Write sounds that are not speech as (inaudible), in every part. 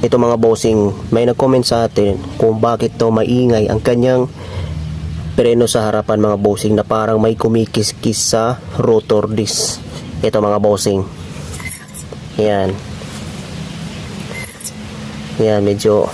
Ito mga bossing, may nag-comment sa atin kung bakit to maingay ang kanyang preno sa harapan mga bossing na parang may kumikis-kis sa rotor disc. Ito mga bossing. Yan. Yan, medyo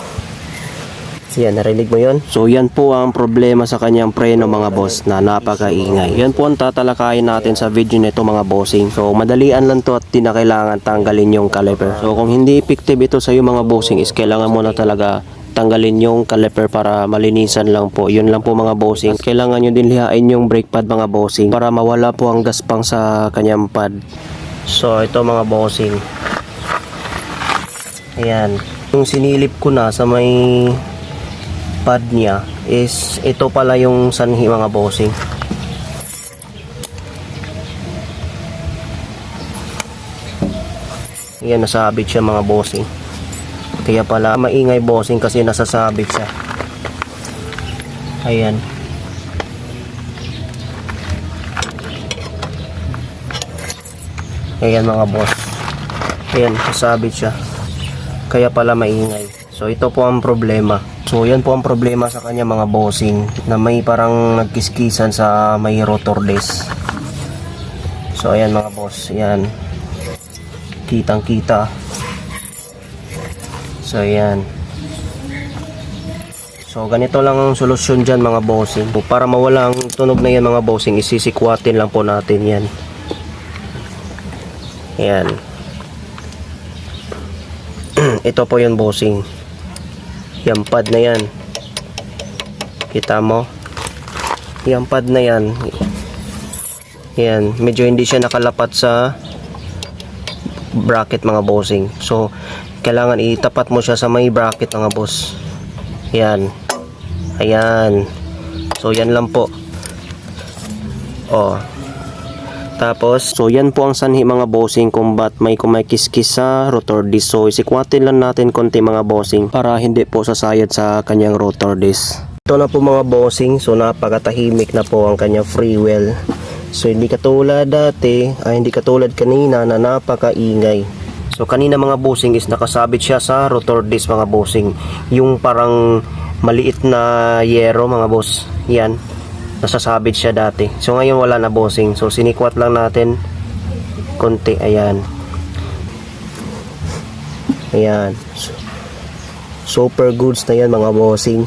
yan, narinig mo yon? So yan po ang problema sa kanyang preno mga boss na napakaingay. Yan po ang tatalakayin natin sa video nito mga bossing. So madalian lang to at di na kailangan tanggalin yung caliper. So kung hindi effective ito sa iyo mga bossing is kailangan mo na talaga tanggalin yung caliper para malinisan lang po. Yun lang po mga bossing. Kailangan nyo din lihain yung brake pad mga bossing para mawala po ang gaspang sa kanyang pad. So ito mga bossing. Ayan. Yung sinilip ko na sa may pad niya is ito pala yung sanhi mga bossing. Yan nasabit siya mga bossing. Kaya pala maingay bossing kasi nasasabit siya. Ayan. Ayan mga boss. Ayan, nasabit siya. Kaya pala maingay. So ito po ang problema. So yan po ang problema sa kanya mga bossing na may parang nagkiskisan sa may rotor disc. So ayan mga boss, yan. Kitang kita. So ayan. So ganito lang ang solusyon dyan mga bossing. Para mawala ang tunog na yan mga bossing, isisikwatin lang po natin yan. Yan. (clears throat) Ito po yung bossing. Yung pad na yan. Kita mo? Yung pad na yan. Yan. Medyo hindi siya nakalapat sa bracket mga bossing. So, kailangan itapat mo siya sa may bracket mga boss. Yan. Ayan. So, yan lang po. Oh. Tapos, so yan po ang sanhi mga bossing kung ba't may kumakiskis sa rotor disc. So isikwatin lang natin konti mga bossing para hindi po sasayad sa kanyang rotor disc. Ito na po mga bossing, so napakatahimik na po ang kanyang free wheel. So hindi katulad dati, ay hindi katulad kanina na napakaingay. So kanina mga bossing is nakasabit siya sa rotor disc mga bossing. Yung parang maliit na yero mga boss. Yan nasasabit siya dati. So ngayon wala na bossing. So sinikwat lang natin konti. Ayan. Ayan. Super goods na yan mga bossing.